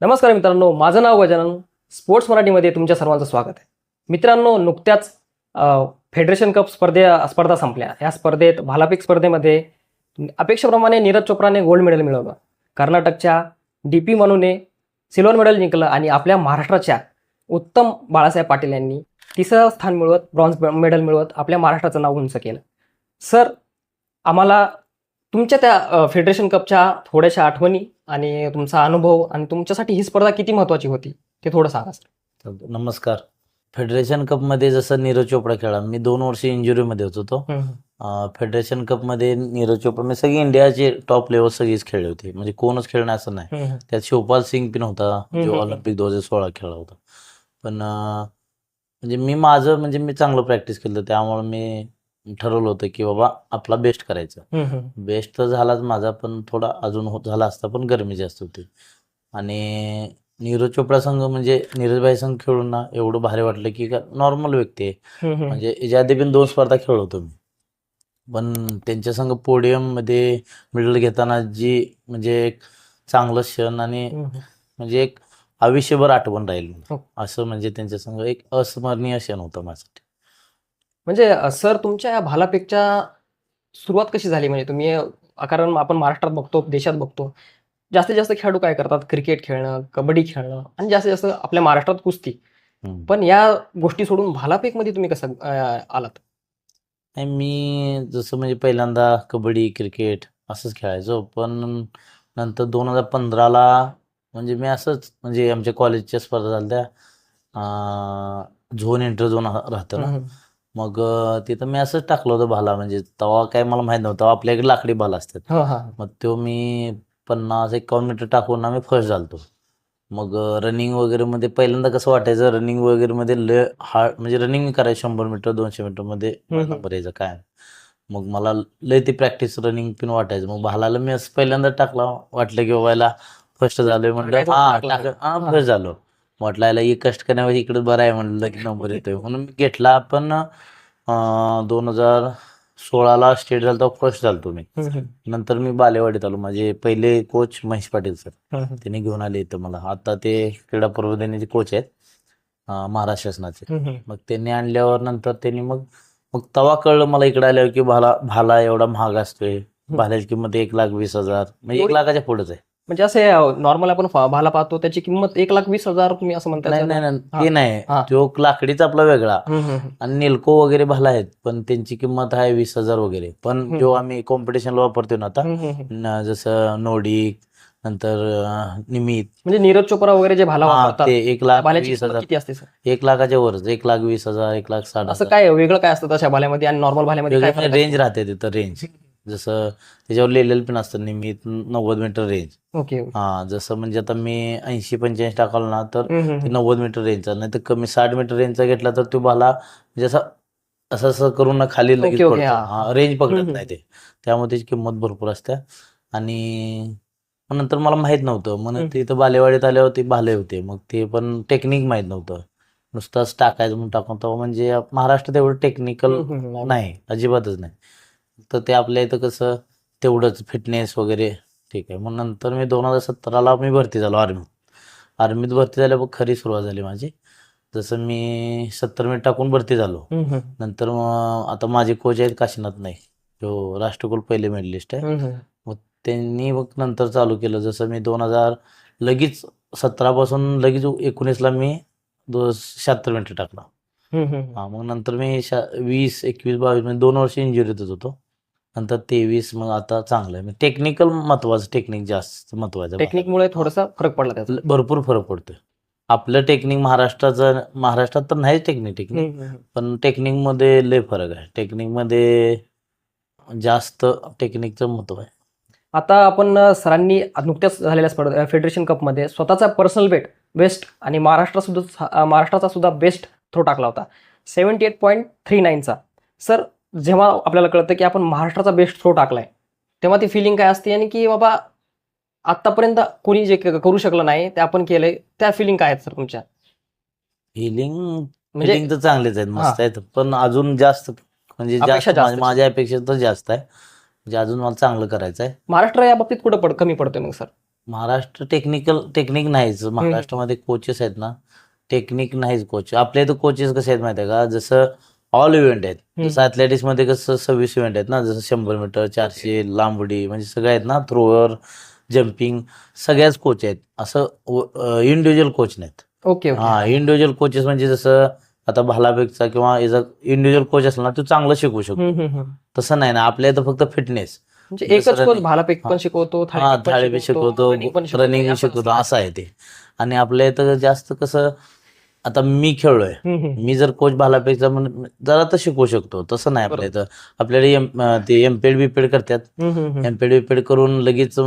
नमस्कार मित्रांनो माझं नाव गजानन. स्पोर्ट्स मराठीमध्ये तुमच्या सर्वांचं स्वागत आहे. मित्रांनो नुकत्याच फेडरेशन कप स्पर्धे स्पर्धा संपल्या. या स्पर्धेत भालाफेक स्पर्धेमध्ये अपेक्षेप्रमाणे नीरज चोप्राने गोल्ड मेडल मिळवलं. कर्नाटकच्या डी पी मनूने सिल्वर मेडल जिंकलं आणि आपल्या महाराष्ट्राच्या उत्तम बाळासाहेब पाटील यांनी तिसरं स्थान मिळवत ब्रॉन्झ मेडल मिळवत आपल्या महाराष्ट्राचं नाव उंच केलं. सर आम्हाला तुमच्या त्या फेडरेशन कपच्या थोड्याशा आठवणी आणि तुमचा अनुभव आणि तुमच्यासाठी ही स्पर्धा किती महत्वाची होती ते थोडं सांगा सर. नमस्कार. फेडरेशन कपमध्ये जसं नीरज चोपडा खेळा मी दोन वर्ष इंजुरीमध्ये होतो तो. अं, फेडरेशन कपमध्ये नीरज चोपडा मी सगळी इंडियाचे टॉप लेवल सगळीच खेळले होते. म्हणजे कोणच खेळणं असं नाही. त्यात शिवपाल सिंग पण होता जो. ऑलिम्पिक दोन हजार सोळा खेळला होता. पण म्हणजे मी माझं म्हणजे मी चांगलं प्रॅक्टिस केलं त्यामुळे मी ठरवलं होतं की बाबा आपला बेस्ट करायचा. बेस्ट तर झालाच माझा पण थोडा अजून होत झाला असता पण गरमी जास्त होती. आणि नीरज चोपडा संघ म्हणजे नीरजभाई संघ खेळून ना एवढं भारी वाटलं की नॉर्मल व्यक्ती आहे. म्हणजे याच्या आधी पण दोन स्पर्धा खेळलो होतो मी. पण त्यांच्या संघ पोडियममध्ये मेडल घेताना जी म्हणजे एक चांगलं क्षण आणि म्हणजे एक आयुष्यभर आठवण राहील. हो. असं म्हणजे त्यांच्या संघ एक अस्मरणीय क्षण होतं माझ्यासाठी. म्हणजे अ, सर तुमच्या या भालाफेकच्या सुरुवात कशी झाली? म्हणजे तुम्ही अ, कारण आपण महाराष्ट्रात बघतो देशात बघतो जास्तीत जास्त खेळाडू काय करतात? क्रिकेट खेळणं कबड्डी खेळणं आणि जास्तीत जास्त आपल्या महाराष्ट्रात कुस्ती. पण या गोष्टी सोडून भालाफेकमध्ये तुम्ही कसं अ, आलात? नाही मी जसं म्हणजे पहिल्यांदा कबड्डी क्रिकेट असंच खेळायचो. पण नंतर दोन हजार पंधराला म्हणजे मी असंच म्हणजे आमच्या कॉलेजच्या स्पर्धा झाल्या. झोन इंटर झोन राहतं ना. मग तिथं मी असंच टाकलं होतं भाला म्हणजे तेव्हा काय मला माहीत नव्हतं आपल्याकडे लाकडी भाला असतात. हा हा. मग तो मी पन्नास एकावन्न मीटर टाकून ना मी फर्स्ट झालतो. मग रनिंग वगैरे मध्ये पहिल्यांदा कसं वाटायचं रनिंग वगैरे मध्ये लय हार्ड म्हणजे रनिंग करायचं शंभर मीटर दोनशे मीटरमध्ये हम्म. नंबर यायचा काय. मग मला लय ती प्रॅक्टिस रनिंग पण वाटायचं. मग भालाला मी असं पहिल्यांदा टाकला वाटलं की बाबा याला फर्स्ट झालोय म्हणलं टाकायचं हा टाकला. टाक हा हा. फर्स्ट झालो. म्हटलं याला एक कष्ट करण्यावर इकडे बरं आहे म्हणलं की नंबर येतोय म्हणून मी घेतला पण दोन हजार सोळाला स्टेट झालं तेव्हा फर्स्ट हम्म, हम्म. नंतर मी बालेवाडीत आलो माझे पहिले कोच महेश पाटील सर. त्यांनी घेऊन आले इथं मला आता ते क्रीडा प्रबोधिनीचे कोच आहेत महाराष्ट्र शासनाचे. मग त्यांनी आणल्यावर नंतर त्यांनी मग मग तवा कळलं मला इकडे आल्यावर की भाला भाला एवढा महाग असतोय भाल्याची किंमत एक लाख वीस हजार म्हणजे एक? लाखाच्या पुढेच आहे म्हणजे असे नॉर्मल आपण भाला पाहतो त्याची किंमत एक लाख वीस हजार तुम्ही असं म्हणताय नाही? नाही नाही. ते नाही. तो लाकडीचा आपला वेगळा. आणि नेल्को वगैरे भाला आहेत पण त्यांची किंमत आहे वीस हजार वगैरे. पण. जो आम्ही कॉम्पिटिशनला वापरतो ना आता जसं नोडिक नंतर निमित. म्हणजे नीरज चोप्रा वगैरे जे भाला वापरतात ते एक लाख वीस हजार. किती असते सर? एक लाखाच्या वरच एक लाख वीस हजार एक लाख साठ असं काय वेगळं काय असतं तशा भाल्यामध्ये आणि नॉर्मल भाल्यामध्ये रेंज राहते तिथं रेंज जसं त्याच्यावर लिहिलेलं पण असतं निमित नव्वद मीटर रेंज? ओके. हा जसं म्हणजे आता मी ऐंशी पंच्याऐंशी टाकालो ना तर ते. नव्वद मीटर रेंजचा नाही तर कमी साठ मीटर रेंजचा घेतला तर तो भाला म्हणजे असं असं असं करून ना खाली लगेच पडतो. रेंज पकडत नाही ते त्यामुळे त्याची किंमत भरपूर असते आणि नंतर मला माहीत नव्हतं मग. ते इथं बालेवाडीत आल्यावर ते भाले होते मग ते पण टेक्निक माहीत नव्हतं नुसतंच टाकायचं म्हणून टाकून म्हणजे महाराष्ट्रात एवढं टेक्निकल. नाही अजिबातच नाही तर ते आपल्या इथं कसं तेवढंच फिटनेस वगैरे ठीक आहे. मग नंतर मी दोन हजार सतराला मी भरती झालो आर्मीत आर्मीत भरती झाल्या मग खरी सुरुवात झाली माझी. जसं मी सत्तर मिनिट टाकून भरती झालो. नंतर मग आता माझे कोच आहेत काशीनाथ नाही जो राष्ट्रकुल पहिले मेडलिस्ट आहे. हम्म. त्यांनी मग नंतर चालू केलं. जसं मी दोन हजार लगेच सतरापासून लगेच एकोणीसला मी दो शहात्तर मिनिटं टाकला. हा मग नंतर मी शा वीस एकवीस बावीस म्हणजे दोन वर्ष इंजुरीतच होतो. नंतर तेवीस मग आता चांगलं आहे. टेक्निकल महत्वाचं टेक्निक जास्त महत्वाचं. टेक्निकमुळे थोडासा फरक पडला त्याचा. भरपूर फरक पडतोय. आपलं टेक्निक महाराष्ट्राचं महाराष्ट्रात तर नाही टेक्निक टेक्निक. पण टेक्निकमध्ये लय फरक आहे. टेक्निकमध्ये जास्त टेक्निकचं महत्त्व आहे. आता आपण सरांनी नुकत्याच झालेल्या स्पर्धा फेडरेशन कपमध्ये स्वतःचा पर्सनल बेट बेस्ट आणि महाराष्ट्र सुद्धा महाराष्ट्राचा सुद्धा बेस्ट थ्रो टाकला होता. सेवन्टी एट पॉईंट थ्री नाईनचा सर जेव्हा आपल्याला कळतं की आपण महाराष्ट्राचा बेस्ट थ्रो टाकलाय तेव्हा ती फिलिंग काय असते आणि की बाबा आतापर्यंत कोणी जे करू शकलं नाही ते आपण केलंय त्या फिलिंग काय आहेत सर तुमच्या? फिलिंग म्हणजे तर चांगलेच आहेत मस्त. आहेत पण अजून जास्त म्हणजे अपेक्षा जास्त. माझ्या अपेक्षा तर जास्त आहे. म्हणजे अजून मला चांगलं करायचं आहे. महाराष्ट्र या बाबतीत कुठं पड कमी पडतोय मग सर महाराष्ट्र टेक्निकल टेक्निक नाहीच. महाराष्ट्रामध्ये कोचेस आहेत ना टेक्निक नाहीच कोच आपल्या इथं कोचेस कसे आहेत माहिती आहे का? जसं ऑल इव्हेंट आहेत. जसं अथलेटिक्समध्ये कसं सव्वीस इव्हेंट आहेत ना जसं शंभर मीटर चारशे लांबडी म्हणजे सगळे आहेत ना थ्रोअर जम्पिंग सगळ्याच कोच आहेत असं इंडिव्हिज्युअल कोच नाहीत ओके हा इंडिव्हिज्युअल कोचेस म्हणजे जसं आता भालाबेगचा किंवा इंडिव्हिज्युअल कोच असला ना तो चांगलं शिकवू शकतो. तसं नाही ना आपल्या इथं फक्त फिटनेस म्हणजे एकच कोच. भालाफेक पण हा. शिकवतो शिकवतो रनिंग शिकवतो. असं आहे ते आणि आपल्या इथं जास्त कसं आता मी खेळलोय. मी जर कोच भालापेक्षा जरा तर शिकवू शकतो. तसं नाही आपल्या इथं. आपल्याला ते एमपेड बीपेड करतात. एमपेड बीपेड करून लगेच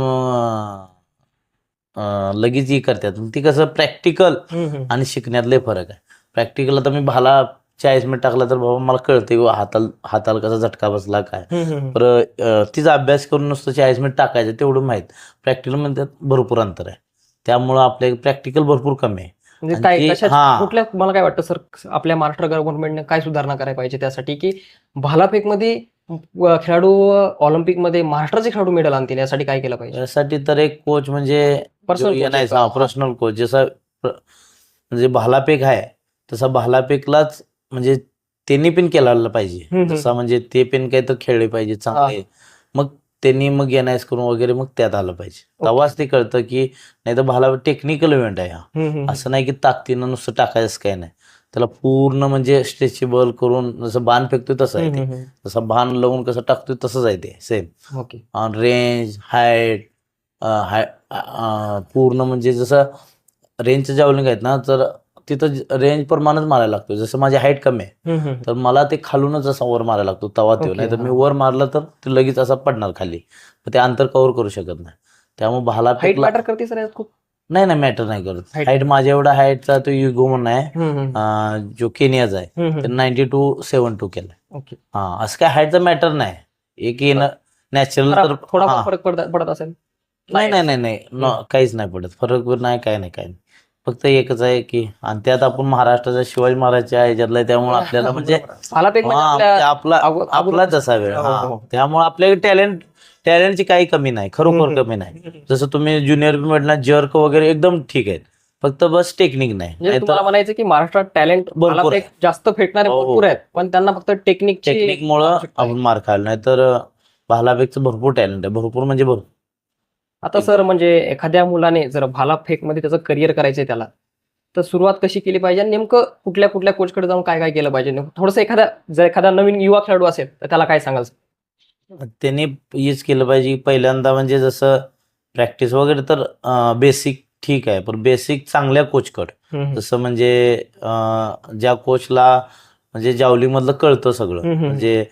लगेच ही करतात. ती कसं प्रॅक्टिकल. आणि शिकण्यात लय फरक आहे. प्रॅक्टिकल आता मी भाला चाळीस मिनिट टाकला तर बाबा मला कळते हाताला हाताला कसा झटका बसला काय. तर तिचा अभ्यास करून नुसतं चाळीस मिनिट टाकायचं तेवढं माहीत. प्रॅक्टिकलमध्ये भरपूर अंतर आहे. त्यामुळं आपल्या प्रॅक्टिकल भरपूर कमी आहे. म्हणजे काय कशा. कुठल्या मला काय वाटतं सर आपल्या महाराष्ट्र गव्हर्नमेंटने काय सुधारणा करायला पाहिजे त्यासाठी की भालाफेकमध्ये खेळाडू ऑलिम्पिकमध्ये महाराष्ट्राचे खेळाडू मेडल आणतील यासाठी काय केलं पाहिजे यासाठी तर एक कोच म्हणजे? पर्सनल कोच जसा म्हणजे भालापेक आहे तसा भालापेकलाच म्हणजे त्यांनी पण केला पाहिजे. जसा म्हणजे ते पण काही तर खेळले पाहिजे चांगले मग त्यांनी मग एनआयएस करून वगैरे मग त्यात आलं पाहिजे. तेव्हाच ते कळतं की नाही तर भाला टेक्निकल इव्हेंट आहे हा. असं नाही की ताकदीनं नुसतं टाकायचं काय नाही. त्याला पूर्ण म्हणजे स्ट्रेचेबल करून जसं बाण फेकतोय तसं आहे ते. जसं बाण लावून कसं टाकतोय तसंच आहे ते same okay. Range height high पूर्ण म्हणजे जसं रेंजचं जावलिंग आहेत ना तर तिथं रेंज प्रमाणच मारायला लागतो जसं माझी हाईट कमी आहे. तर मला ते खालूनच असा वर मारायला लागतो तवा तो Okay, नाही तर मी. वर मारलं तर ते लगेच असा पडणार खाली. ते अंतर कव्हर करू शकत नाही. त्यामुळे भाला मॅटर करते सर खूप? नाही नाही मॅटर नाही करत. हाईट माझ्या एवढा हाईटचा तो युगो म्हणून आहे. जो केनियाचा आहे ninety two seven two okay. हा असं काय हाईटचा मॅटर नाही. एक येणं नॅचरल तर थोडा-. फरक पडत असेल. नाही नाही नाही काहीच नाही पडत. फरक नाही काय नाही काय नाही. फक्त एकच आहे की आणि त्यात आपण महाराष्ट्राच्या शिवाजी महाराजच्या ह्याच्यातला त्यामुळे आपल्याला म्हणजे म्हणजे हा, आपल्या ते आपला अगो- आपलाच असा वेळ हो, हा हो. त्यामुळे आपल्याकडे टॅलेंट टॅलेंटची काही कमी नाही खरोखर हम्म. कमी नाही जसं तुम्ही ज्युनियर म्हटलं जर्क वगैरे एकदम ठीक आहेत फक्त बस टेक्निक नाही म्हणजे तुम्हाला म्हणायचं की महाराष्ट्रात टॅलेंट भरपूर जास्त फेकणारे हो, हो. भरपूर आहेत पण त्यांना फक्त टेक्निक टेक्निकमुळं आवश्यकता आहे. आपण मार खायला नाही तर भालाबेकचं भरपूर टॅलेंट आहे भरपूर म्हणजे भरपूर आता सर म्हणजे एखाद्या मुलाने जर भालाफेकमध्ये त्याचं करिअर करायचंय त्याला तर सुरुवात कशी केली पाहिजे आणि नेमकं कुठल्या कुठल्या कोचकडे जाऊन काय काय केलं पाहिजे? थोडंसं एखादा जर एखादा नवीन युवा खेळाडू असेल तर त्याला काय सांगाल त्यांनी हेच केलं पाहिजे पहिल्यांदा म्हणजे जसं प्रॅक्टिस वगैरे तर बेसिक ठीक आहे पण बेसिक चांगल्या कोचकड जसं म्हणजे ज्या कोचला म्हणजे जावलिंग मधलं कळतं सगळं. म्हणजे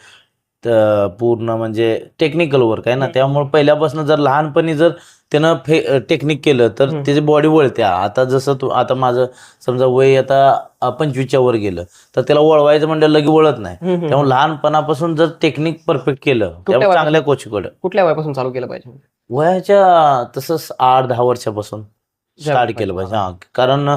पूर्ण म्हणजे टेक्निकल वर्क आहे ना. त्यामुळे पहिल्यापासून जर लहानपणी जर त्यानं फे टेक्निक केलं तर. त्याची बॉडी वळते आता जसं तू आता माझं समजा वय आता पंचवीसच्या वर गेलं तर त्याला वळवायचं म्हणजे लगे वळत नाही. त्यामुळे लहानपणापासून जर टेक्निक परफेक्ट केलं त्यामुळे? चांगल्या कोचकडं कुठल्या वयापासून चालू केलं पाहिजे वयाच्या तसंच आठ दहा वर्षापासून स्टार्ट. केलं पाहिजे हा कारण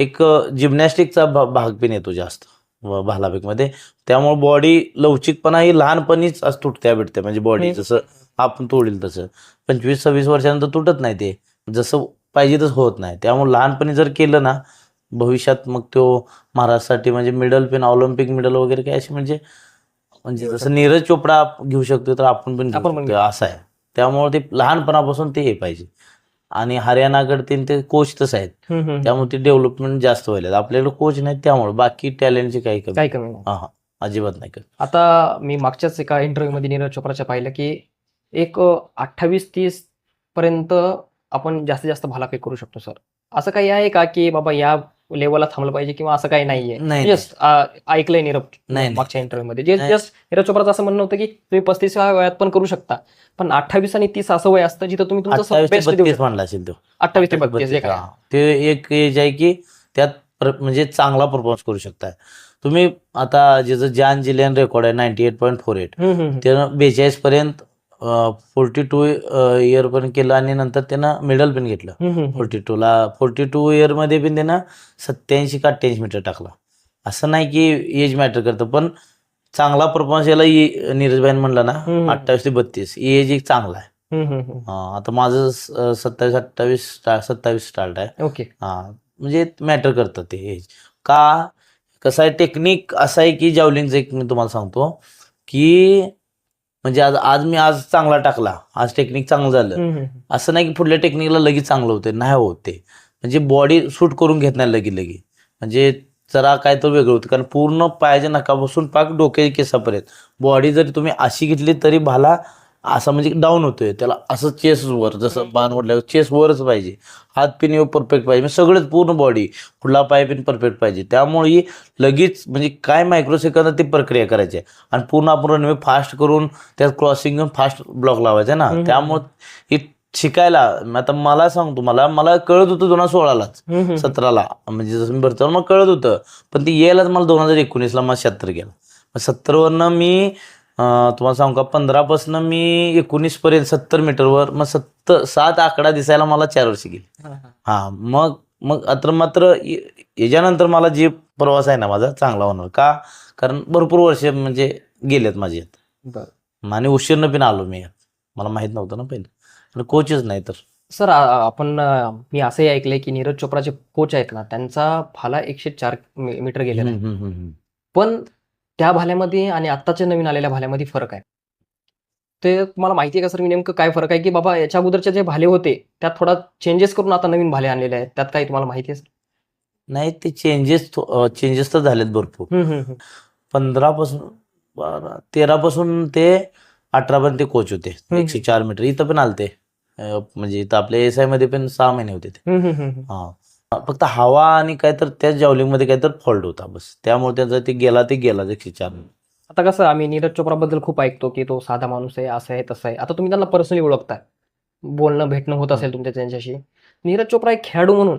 एक जिम्नॅस्टिकचा भाग पण येतो जास्त भालाफेकमध्ये. त्यामुळे बॉडी लवचिकपणा ही लहानपणीच आज तुटत्या भेटते म्हणजे बॉडी. जसं आपण तोडील तसं. पंचवीस सव्वीस वर्षानंतर तुटत नाही ते. जसं पाहिजे तसं होत नाही. त्यामुळे लहानपणी जर केलं ना भविष्यात मग तो महाराष्ट्रासाठी म्हणजे मेडल पण ऑलिम्पिक मेडल वगैरे काय असे म्हणजे म्हणजे जसं नीरज चोपडा घेऊ शकतो तर आपण पण असं आहे. त्यामुळे ते लहानपणापासून ते हे पाहिजे. आणि हरियाणाकडे ते- ते कोच तसं आहेत. त्यामुळे ते डेव्हलपमेंट जास्त व्हायला आपल्याकडे कोच नाहीत त्यामुळे. बाकी टॅलेंटची काही कमी. काही कमी नाही. हा हा. अजिबात नाही कमी. आता मी मागच्याच एका इंटरव्ह्यू मध्ये नीरज चोप्राच्या पाहिलं की एक अठ्ठावीस तीस पर्यंत आपण जास्तीत जास्त भालाफेक करू शकतो सर. असं काही आहे का की बाबा या लेवलला थांबलं पाहिजे किंवा असं काही नाहीये. नाही जस्ट ऐकलंय नाही. मागच्या इंटरव्ह्यू मध्ये. जे. जस्ट चोप्राचं असं म्हणणं होतं की तुम्ही पस्तीस वयात पण करू शकता. पण अठ्ठावीस आणि तीस असं वय असतं जिथं तुम्ही तुमचं अठ्ठावीस ते बेस्ट देऊ बत्तीस शकता. म्हणला असेल तो. अठ्ठावीस ते बत्तीस जे काय. ते एक एज आहे की त्यात म्हणजे चांगला परफॉर्मन्स करू शकताय तुम्ही आता ज्याचं जॅन जिलियन रेकॉर्ड आहे ninety eight point four eight त्यानं बेचाळीस पर्यंत फोर्टी टू इयर पर्यंत केलं आणि नंतर त्यानं मेडल पण घेतलं. हम्म, हम्म, हम्म. फोर्टी फोर्टी टू इयरमध्ये पण त्यानं सत्याऐंशी का अठ्ठ्याऐंशी मीटर टाकला. असं नाही की एज मॅटर करतं पण चांगला परफॉर्मन्स याला नीरजबाईन म्हणलं ना. अठ्ठावीस ते बत्तीस एज एक चांगला आहे. हा, आता माझं सत्तावीस अठ्ठावीस सत्तावीस स्टार्ट आहे. ओके. हा म्हणजे मॅटर करतं ते एज का कसं आहे टेक्निक असं आहे की जावलिंगचं एक मी तुम्हाला सांगतो की म्हणजे आज आज मी आज चांगला टाकला. आज टेक्निक चांगलं झालं. असं नाही की पुढल्या टेक्निकला लगेच चांगलं होते नाही होत ते. म्हणजे बॉडी सूट करून घेत नाही लगे लगे म्हणजे जरा काय तर वेगळं होतं. कारण पूर्ण पायाच्या नकापासून पाक डोक्याच्या केसापर्यंत. बॉडी जरी तुम्ही अशी घेतली तरी भाला असा म्हणजे डाऊन होतोय. त्याला असं चेस वर जसं बाण ओढल्यावर चेस वरच पाहिजे. हात पिन परफेक्ट पाहिजे. म्हणजे सगळंच पूर्ण बॉडी पुढला पाय पिन परफेक्ट पाहिजे. त्यामुळे लगेच म्हणजे काय मायक्रो सेकंदात ती प्रक्रिया करायची आहे? आणि पूर्ण आपण रनवे फास्ट करून त्यात क्रॉसिंग घेऊन फास्ट ब्लॉक लावायचा ना. त्यामुळे ही शिकायला आता मला सांगतो मला मला कळत होतं दोन हजार सोळालाच. सतराला. म्हणजे जसं मी भरतो मला कळत होतं. पण ती यायलाच मला दोन हजार एकोणीसला मला शहात्तर गेला. मग सत्तरवरनं मी तुम्हाला सांगू का पंधरापासून मी एकोणीस पर्यंत सत्तर मीटरवर मग सत्तर सात आकडा दिसायला मला चार वर्ष गेली. हा, मग मग आता मात्र याच्यानंतर मला जे प्रवास आहे ना माझा चांगला होणार. का? कारण भरपूर वर्ष म्हणजे गेलेत माझे. आणि उशीरनं पण आलो मी. यात मला माहीत नव्हतं ना पहिलं. आणि कोचच नाही तर. सर आपण मी असंही ऐकलंय की नीरज चोप्राचे कोच आहेत ना त्यांचा भाला एकशे चार मीटर हम्म. पण त्या भाल्यामध्ये आणि आत्ताच्या नवीन आलेल्या भाल्यामध्ये फरक आहे. ते तुम्हाला माहिती आहे का सर मी नेमकं काय फरक आहे की बाबा याच्या अगोदरचे जे भाले होते त्यात थोडा चेंजेस करून आता नवीन भाले आणलेले आहेत. त्यात काही तुम्हाला माहिती आहे नाही ते चेंजेस चेंजेस तर झालेत भरपूर. सर पंधरा पासून बारा तेरा पासून ते अठरा पर्यंत कोच होते. एकशे चार मीटर इथं पण आलते. म्हणजे इथं आपल्या एस आयमध्ये पण सहा महिने होते ते. हा. फक्त हवा आणि काय तर त्याच जावलिंगमध्ये काय तर फॉल्ट होता बस. त्यामुळे त्याचा ते गेला ते गेला एकशे चार आता कसं आम्ही नीरज चोप्राबद्दल खूप ऐकतो की तो साधा माणूस आहे असं आहे तसं आहे. आता तुम्ही त्यांना पर्सनली ओळखताय. बोलणं भेटणं होत असेल तुमच्या त्यांच्याशी. नीरज चोप्रा एक खेळाडू म्हणून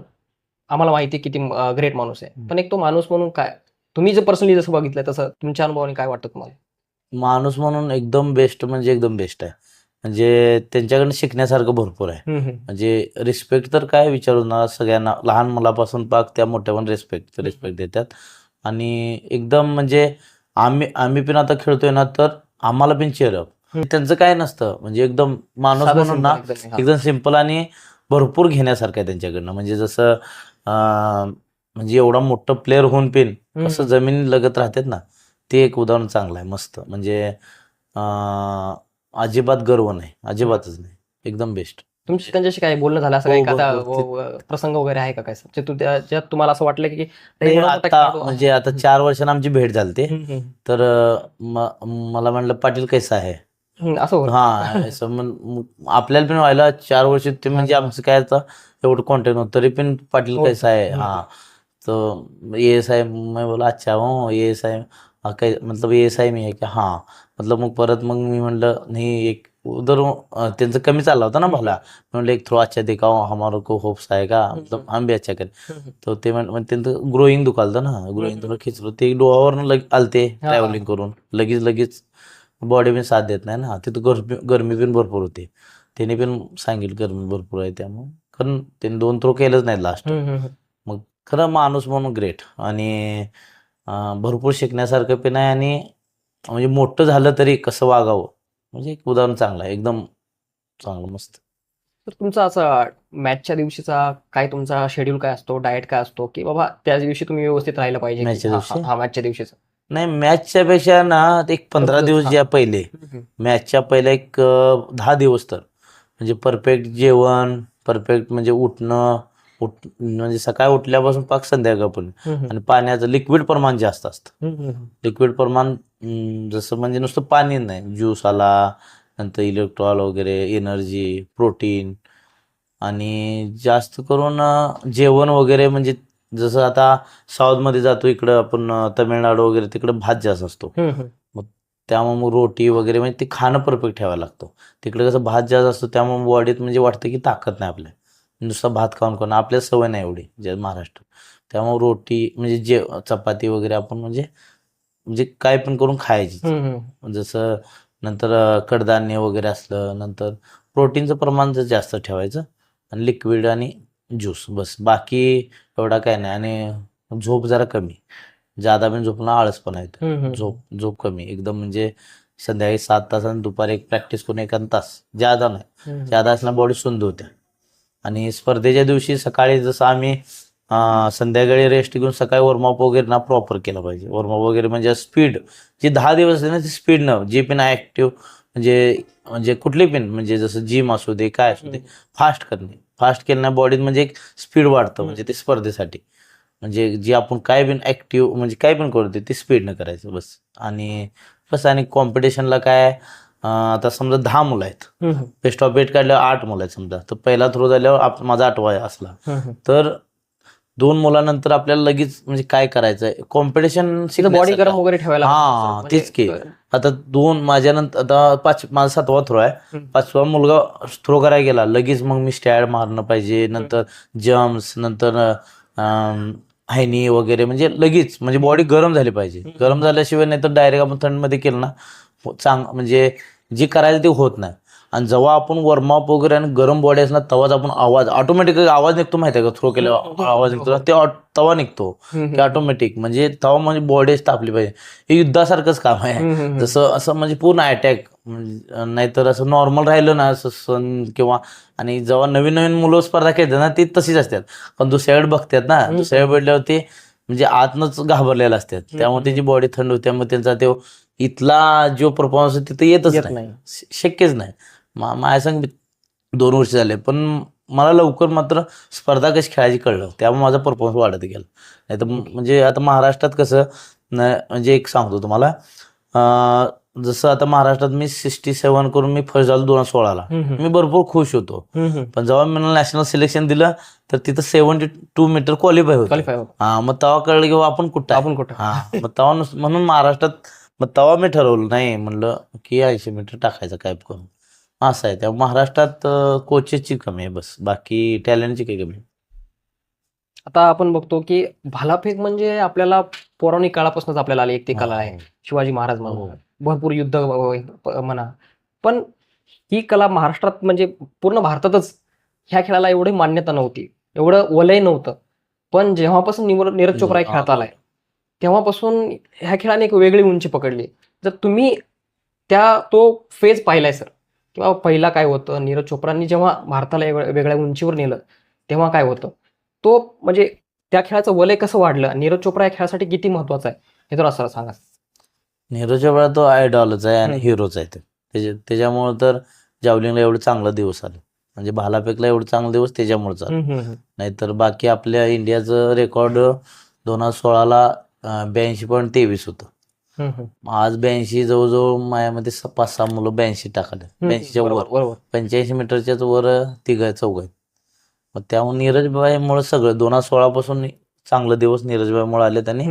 आम्हाला माहिती आहे किती ग्रेट माणूस आहे. पण एक तो माणूस म्हणून काय? तुम्ही जर पर्सनली जसं बघितलंय तसं तुमच्या अनुभवाने काय वाटतं तुम्हाला? माणूस म्हणून एकदम बेस्ट म्हणजे एकदम बेस्ट आहे. म्हणजे त्यांच्याकडनं शिकण्यासारखं भरपूर आहे. म्हणजे रिस्पेक्ट तर काय विचारू ना सगळ्यांना लहान मुलापासून पाक त्या मोठ्या पण रिस्पेक्ट रिस्पेक्ट देतात आणि एकदम म्हणजे आम्ही आम्ही पण आता खेळतोय ना तर आम्हाला पण चेअरअप. त्यांचं काय नसतं म्हणजे एकदम माणूस म्हणून ना एकदम, सिंपल आणि भरपूर घेण्यासारखं आहे त्यांच्याकडनं म्हणजे जसं म्हणजे एवढा मोठं प्लेअर होऊन पिन. कसं जमीन लगत राहतात ना ते एक उदाहरण चांगलं आहे मस्त म्हणजे अजिबात गर्व नाही. अजिबातच नाही. एकदम बेस्ट तुमची त्यांच्याशी काय बोलणं झालं असं हो, काही एखादा. व- व- प्रसंग वगैरे आहे का काय सर? जे तू त्या- ज्यात तुम्हाला असं वाटलं की आता म्हणजे आता चार वर्षांना आमची भेट झाली हम्म, हम्म, तर अं, म- मला म्हणलं पाटील कैसा आहे हम्म, असं होतं. हा असं म्हण- मग आपल्याला पण व्हायला चार वर्ष ते म्हणजे आमचं काय आता एवढं कॉन्टॅक्ट नव्हतं. तरी पण पाटील हो. कैसा है? हम्म. हाँ. तो ये एस मैं बोला अच्छा हो ये एस कै मतलब ये एस आई में है की हाँ. मतलब मग परत मग मी म्हणलं नाही एक उधर त्यांचं कमी चालला होता ना मला. म्हणलं एक थोडा अच्छा दिखाओ हमारे को होप्स आएगा मतलब हम भी अच्छा करें तर ते म्हण म्हण त्यांचं ग्रोईंग दुखालतं ना. ग्रोईंग थोडं खिचलं. ते डोळ्यावरनं लग आलते. ट्रॅव्हलिंग करून. लगेच लगेच बॉडी पण साथ देत नाही ना. तिथं गरमी गरमी पण भरपूर होते. त्याने पण सांगितलं गरमी भरपूर आहे त्यामुळे. कारण त्यांनी दोन थ्रो केलंच नाही लास्ट. मग खरं माणूस म्हणून ग्रेट आणि भरपूर शिकण्यासारखं पण आहे आणि म्हणजे मोठं झालं तरी कसं वागावं? म्हणजे एक उदाहरण चांगलं आहे एकदम चांगलं मस्त. तर तुमचा असा मॅचच्या दिवशीचा काय तुमचा शेड्यूल काय असतो डाएट काय असतो की बाबा त्या दिवशी तुम्ही व्यवस्थित राहिलं पाहिजे मॅचच्या हा, दिवशी? हा, मॅचच्या दिवशीचा? नाही मॅचच्या पेक्षा ना एक पंधरा दिवस. ज्या पहिले मॅचच्या पहिल्या एक अं, दहा दिवस तर. म्हणजे परफेक्ट जेवण परफेक्ट म्हणजे उठणं उठ म्हणजे सकाळी उठल्यापासून पाक संध्याकाळपर्यंत. आणि पाण्याचं लिक्विड प्रमाण जास्त असतं. लिक्विड प्रमाण जसं म्हणजे नुसतं पाणी नाही. ज्यूस आला नंतर इलेक्ट्रॉल वगैरे एनर्जी प्रोटीन आणि जास्त करून जेवण वगैरे म्हणजे जसं आता साऊथमध्ये जातो इकडं आपण तामिळनाडू वगैरे तिकडं भात जास्त असतो. हम्म. त्यामुळे मग रोटी वगैरे म्हणजे ते खाणं परफेक्ट ठेवायला लागतं. तिकडे कसं भात जास्त असतो त्यामुळे बॉडीत म्हणजे वाटतं की ताकद नाही आपल्या. नुसतं भात खाऊन खाऊन आपल्या सवय नाही एवढी जे महाराष्ट्र त्यामुळे रोटी म्हणजे जे चपाती वगैरे आपण म्हणजे म्हणजे काय पण करून खायची. जसं नंतर कडधान्य वगैरे असलं नंतर प्रोटीनचं प्रमाण जर जास्त ठेवायचं आणि लिक्विड आणि ज्यूस बस. बाकी एवढा काय नाही. आणि झोप जरा कमी. जादा पण झोपणं आळसपणा येतो. हम्म, हम्म. झोप झोप कमी. एकदम म्हणजे संध्याकाळी सात तास आणि दुपारी एक प्रॅक्टिस करून एखाद तास. ज्यादा नाही. ज्यादा असल्या बॉडी सुंद होत्या. आणि स्पर्धेच्या दिवशी सकाळी जसं आम्ही संध्याकाळी रेस्ट घेऊन सकाळी वॉर्मअप वगैरे ना प्रॉपर केलं पाहिजे. वॉर्मअप वगैरे म्हणजे स्पीड जी दहा दिवस असते ना ती स्पीड न जी पण ऍक्टिव्ह म्हणजे म्हणजे कुठली पण म्हणजे जसं जिम असू दे काय असू दे फास्ट करणे. फास्ट केल्याने बॉडीत म्हणजे एक स्पीड वाढतं म्हणजे ते स्पर्धेसाठी. म्हणजे जी आपण काय पण ऍक्टिव्ह म्हणजे काय पण करतो ते स्पीडनं करायचं बस. आणि बस आणि कॉम्पिटिशनला काय आता समजा दहा मुलं आहेत. बेस्ट ऑफ एट काढल्यावर आठ मुलं आहेत समजा. तर पहिला थ्रो झाल्यावर माझा आठवा असला. तर दोन मुलानंतर आपल्याला लगेच म्हणजे काय करायचंय कॉम्पिटिशन बॉडी गरम वगैरे ठेवायला हा. म्हणजे तेच की. आता दोन माझ्यानंतर आता पाच माझा सातवा थ्रो आहे. पाचवा मुलगा थ्रो करायला गेला लगेच मग मी स्टॅड मारणं पाहिजे नंतर जम्प्स नंतर हायनी वगैरे म्हणजे लगेच म्हणजे बॉडी गरम झाली पाहिजे. गरम झाल्याशिवाय नाही तर डायरेक्ट आपण थंडमध्ये केलं ना चांग म्हणजे जे करायचं ते होत नाही आणि जेव्हा आपण वॉर्मअप वगैरे आणि गरम बॉडी असणार तेव्हाच आपण आवाज ऑटोमॅटिक आवाज निघतो माहिती आहे का? थ्रो केल्यावर आवाज निघतो. ना, ते तेव्हा निघतो. ते ऑटोमॅटिक म्हणजे तेव्हा म्हणजे बॉडीच तापली पाहिजे. हे युद्धासारखंच काम आहे. जसं असं म्हणजे पूर्ण अटॅक नाहीतर असं नॉर्मल राहिलं ना असं सण किंवा आणि जेव्हा नवीन नवीन मुलं स्पर्धा खेळतात ना ती तशीच असतात. पण दुसऱ्याकडे बघतात ना. दुसऱ्याकडे भेटल्यावर ते म्हणजे आतनच घाबरलेलं असतात. त्यामुळे त्यांची बॉडी थंड होते. त्यामुळे त्यांचा तो इथला जो परफॉर्मन्स तिथं येतच येत नाही. शक्यच नाही. मा- माझ्या संग दोन वर्ष झाले पण मला लवकर मात्र स्पर्धा कशी खेळायची कळलं. त्यामुळे माझा परफॉर्मन्स वाढत गेला. नाही तर म्हणजे आता महाराष्ट्रात कसं म्हणजे एक सांगतो तुम्हाला. जसं आता महाराष्ट्रात मी सिक्स्टी सेवन करून मी फर्स्ट झालो दोन हजार सोळाला. मी भरपूर खुश होतो. पण जेव्हा मी नॅशनल सिलेक्शन दिलं तर तिथं सेव्हन्टी टू मीटर क्वालिफाय होतं. हा मग तेव्हा कळलं की आपण कुठं. आपण कुठं? हा मग तेव्हा म्हणून महाराष्ट्रात मग तेव्हा मी ठरवलं नाही म्हणलं की ऐंशी मीटर टाकायचं काय करून असं आहे. त्यामुळे महाराष्ट्रात कोचेसची कमी आहे बस. बाकी टॅलेंटची काही कमी नाही. आता आपण बघतो की भालाफेक म्हणजे आपल्याला पौराणिक काळापासूनच आपल्याला आली एक ती कला आहे. शिवाजी महाराज हो. म्हणून भरपूर युद्ध म्हणा. पण ही कला महाराष्ट्रात म्हणजे पूर्ण भारतातच ह्या खेळाला एवढी मान्यता नव्हती. एवढं वलय नव्हतं. पण जेव्हापासून निवर- नीरज चोप्रा हे खेळात आलाय तेव्हापासून ह्या खेळाने एक वेगळी उंची पकडली. जर तुम्ही त्या तो फेज पाहिलाय सर किंवा पहिला काय होतं? नीरज चोप्रांनी जेव्हा भारताला वेगळ्या उंचीवर नेलं तेव्हा काय होतं? तो म्हणजे त्या खेळाचं वलय कसं वाढलं? नीरज चोप्रा या खेळासाठी किती महत्त्वाचा आहे? हे तर असं सांगा. नीरज चोप्रा तो आयडॉलच आहे आणि. हिरोच आहे ते. त्याच्या त्याच्यामुळे तर जावलिंगला एवढे चांगला दिवस आले. म्हणजे भालाफेकला एवढे चांगले दिवस त्याच्यामुळे हम्म. नाहीतर बाकी आपल्या इंडियाचं रेकॉर्ड दोन हजार सोळाला ब्याऐंशी पॉईंट तेवीस होतं. आज ब्याऐंशी जवळजवळ माझ्यामध्ये स- पाच सहा मुलं ब्याऐंशी टाकले ब्याऐंशीच्या वर. पंच्याऐंशी मीटरच्याच वर तिघ चौघ आहेत. मग त्यामुळे नीरजबाईमुळे सगळं दोन हजार सोळा पासून चांगले दिवस नीरजबाईमुळे आले त्यांनी.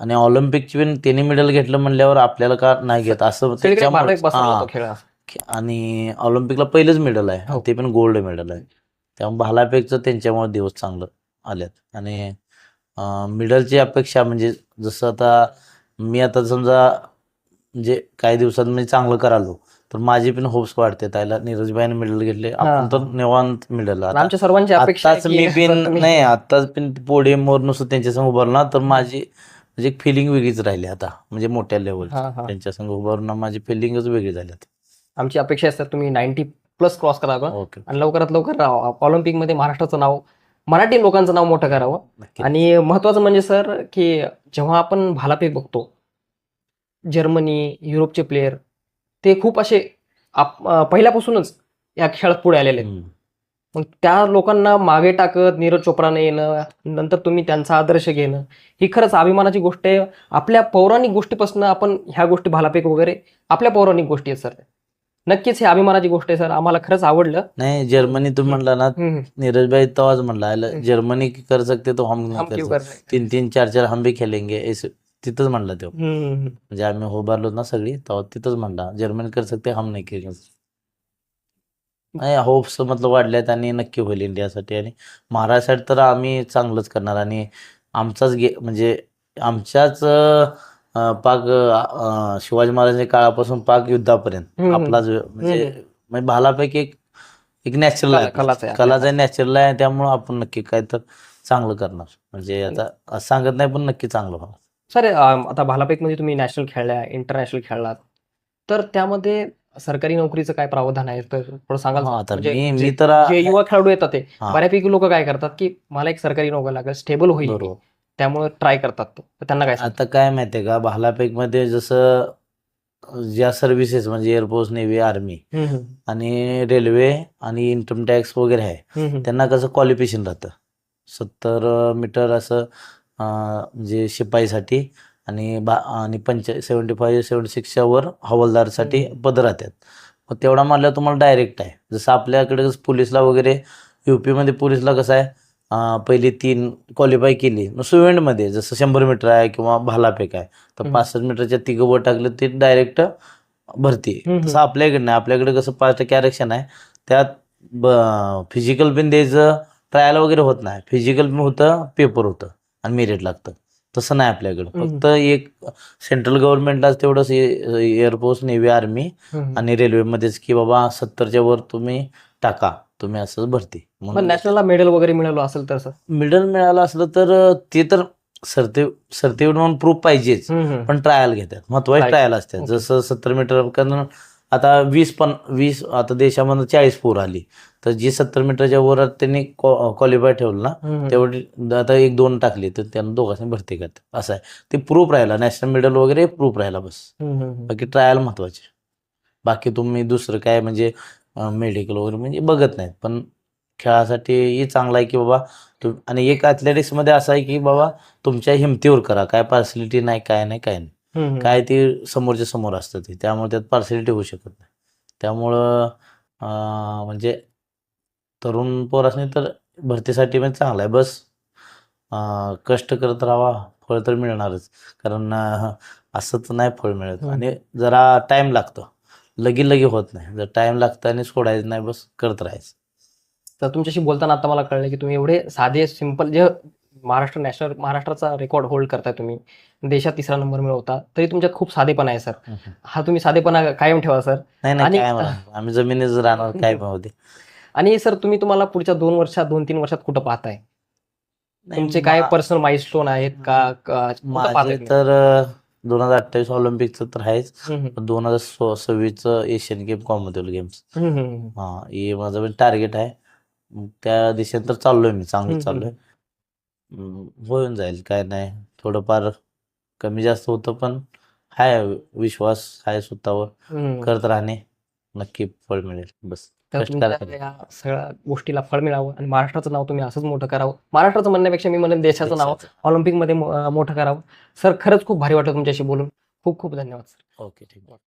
आणि ऑलिम्पिकची पण त्यांनी मेडल घेतलं म्हणल्यावर आपल्याला का नाही घेत? असं त्याच्यामुळे-. आणि ऑलिम्पिकला पहिलंच मेडल आहे. हो. ते पण गोल्ड मेडल आहे. त्यामुळे भालाफेकचं त्यांच्यामुळे दिवस चांगलं आल्यात आणि मिडलची अपेक्षा म्हणजे जसं आता मी आता समजा म्हणजे काही दिवसात मी चांगलं करालो तर माझी पण होप्स वाढते त्याला. नीरजबाईने मेडल घेतले. आपण तर निवांत मेडल आमच्या सर्वांची अपेक्षा आहे आताच की मी तुम्ही- नाही आताच पण पोडियमवर नुसतं त्यांच्या संग उभारलं तर माझी म्हणजे फिलिंग वेगळीच राहिली आता म्हणजे मोठ्या लेवल हा, हा. त्यांच्या संग उभारून माझी फिलिंगच वेगळी झाली आता. आमची अपेक्षा असतात तुम्ही नाईन्टी प्लस क्रॉस करावं ओके आणि लवकरात लवकर ऑलिम्पिकमध्ये महाराष्ट्राचं नाव मराठी लोकांचं नाव मोठं करावं. आणि महत्वाचं म्हणजे सर की जेव्हा आपण भालाफेक बघतो जर्मनी युरोपचे प्लेयर ते खूप असे पहिल्यापासूनच या खेळात पुढे आलेले आहेत. मग त्या लोकांना मागे टाकत नीरज चोप्राने येणं नंतर तुम्ही त्यांचा आदर्श घेणं ही खरंच अभिमानाची गोष्ट आहे. आपल्या पौराणिक गोष्टीपासून आपण ह्या गोष्टी भालाफेक वगैरे आपल्या पौराणिक गोष्टी आहेत सर. नक्कीच ही अभिमानाची गोष्ट आहे सर. आम्हाला खरंच आवडलं. नाही जर्मनी तुम्ही म्हणला ना हम्म, हम्म. नीरज भाई तवाच म्हणला "याला हम्म. जर्मनी कर सकते तो हम हम नहीं क्यों कर कर सकते रहे तीन तीन चार चार हम भी खेलेंगे ऐसे तिथंच म्हणला तो. हम्म. म्हणजे आम्ही उभारलो ना सगळी तेव्हा तिथंच म्हणला जर्मनी कर सकते हम नाही खेळ नाही होप्स मतलब वाढल्यात आणि नक्की होईल इंडियासाठी. आणि महाराष्ट्रासाठी तर आम्ही चांगलंच करणार. आणि आमचाच गे म्हणजे आमच्याच अं, पाक अं, शिवाजी महाराजांच्या काळापासून पाक युद्धापर्यंत. हम्म. आपला जो म्हणजे. म्हणजे भालापैकी एक एक नॅचरल कला- आहे. कलाच आहे कलाच नॅचरल आहे त्यामुळं आपण नक्की काय तर चांगलं करणार. म्हणजे आता असं सांगत नाही पण नक्की चांगलं होणार. सर आता भालाफेकमध्ये तुम्ही नॅशनल खेळल्या इंटरनॅशनल खेळलात. तर त्यामध्ये सरकारी नोकरीचं काय प्रावधान आहे? तर थोडं सांगाल हा, आता म्हणजे मी मी जे- तर जे युवा खेळाडू येतात ते हा. बऱ्यापैकी लोक काय करतात की मला एक सरकारी नोकरी लागेल स्टेबल होईल. बरोबर. त्यामुळे ट्राय करतात ते. तर त्यांना काय? आता काय माहितीये का? भालाफेकमध्ये जसं ज्या सर्व्हिसेस म्हणजे एअरफोर्स नेव्ही आर्मी आणि रेल्वे आणि इन्कम टॅक्स वगैरे आहे. त्यांना कसं क्वालिफिकेशन राहतं? सत्तर मीटर असं म्हणजे शिपाईसाठी आणि बा आणि पंचा सेवन्टी फाईव्ह सेवन्टी सिक्सच्या वर हवालदारसाठी. पद राहतात. मग तेवढा मानलं तुम्हाला डायरेक्ट आहे. जसं आपल्याकडे पोलीसला वगैरे यूपीमध्ये पोलीसला कसं आहे? पहिली तीन क्वालिफाय केली. मग सुवेंडमध्ये जसं शंभर मीटर आहे किंवा भालाफेक आहे तर. पासष्ट मीटरच्या तिघं वर टाकलं ते डायरेक्ट भरती. तसं आपल्याकडे नाही. आपल्याकडे कसं पाच टक्के आरक्षण आहे. त्यात फिजिकल पण द्यायचं ट्रायल वगैरे होत नाही. फिजिकल पण होतं पेपर होतं आणि मेरिट लागतं. तसं नाही आपल्याकडे. फक्त एक सेंट्रल गव्हर्नमेंटलाच तेवढंच एअरफोर्स नेव्ही आर्मी. आणि रेल्वेमध्येच की बाबा सत्तरच्या वर तुम्ही टाका. तुम्ही असंच भरती. पण म्हणून नॅशनलला मेडल वगैरे मिळालं असेल तर सर? मिडल मिळालं असलं तर ते तर सरते सर्टिफिकेट म्हणून प्रूफ पाहिजेच. पण ट्रायल घेतात. महत्त्वाचे. ट्रायल असतात. जसं सत्तर मीटर कारण आता वीस पण वीस आता देशामध्ये चाळीस पोर आली. तर जी सत्तर मीटरच्या वर त्यांनी क्वालिफाय ठेवलं ना तेवढी आता एक दोन टाकली. तर त्यांना दोघांनी भरती करतात. असं आहे. ते प्रूफ राहिला. नॅशनल मेडल वगैरे प्रूफ राहिला बस. बाकी ट्रायल महत्त्वाचे. बाकी तुम्ही दुसरं काय म्हणजे मेडिकल वगैरे म्हणजे बघत नाहीत. पण खेळासाठी चांगलं आहे की बाबा तु आणि एक athletics मध्ये असं आहे की बाबा तुमच्या हिमतीवर करा. काय पार्सलिटी नाही काय नाही काय नाही. काय ते समोरच्या समोर असतं ते. त्यामुळे त्यात पार्सलिटी होऊ शकत नाही. त्यामुळं म्हणजे तरुण पोरासनी तर भरतीसाठी पण चांगलं आहे. बस कष्ट करत राहावा. फळ तर मिळणारच. कारण असं तर नाही फळ मिळत. आणि जरा टाइम लागतो. लगी लगी होत नाही. जर टाइम लागतं आणि सोडायचं नाही बस करत राहायचं. तर तुमच्याशी बोलताना आता मला कळलं की तुम्ही एवढे साधे सिंपल जे महाराष्ट्र नॅशनल महाराष्ट्राचा रेकॉर्ड होल्ड करताय तुम्ही देशात तिसरा नंबर मिळवता तरी तुमच्यात खूप साधेपणा आहे सर हा तुम्ही साधेपणा कायम ठेवा सर नाही नाही आणि- काय म्हणा आम्ही जमिनीच राहणार काय होते आणि सर तुम्ही तुम्हाला पुढच्या दोन वर्षात दोन तीन वर्षात कुठं पाहताय? तुमचे काय पर्सनल माइलस्टोन आहेत का का- कुठं माझे पाहताय तुम्ही? तर दोन हजार अठ्ठावीस ऑलिम्पिकचं तर आहेच. दोन हजार सव्वीसचं एशियन गेम कॉमनवेल्थ गेम्स. हा हे माझं पण टार्गेट आहे. त्या दिशेने तर चाललोय मी चांगलं चाललोय. होऊन जाईल काय नाही. थोडंफार कमी जास्त होतं पण हाय विश्वास आहे स्वतःवर. करत राहणे नक्की फळ मिळेल बस. तर तुमच्या. या सगळ्या गोष्टीला फळ मिळावं आणि महाराष्ट्राचं नाव तुम्ही असंच मोठं करावं. महाराष्ट्राचं म्हणण्यापेक्षा मी म्हणेन देशाचं नाव ऑलिम्पिकमध्ये मोठं करावं. सर खरंच खूप भारी वाटलं तुमच्याशी बोलून. खूप खूप धन्यवाद सर. ओके ठीक आहे.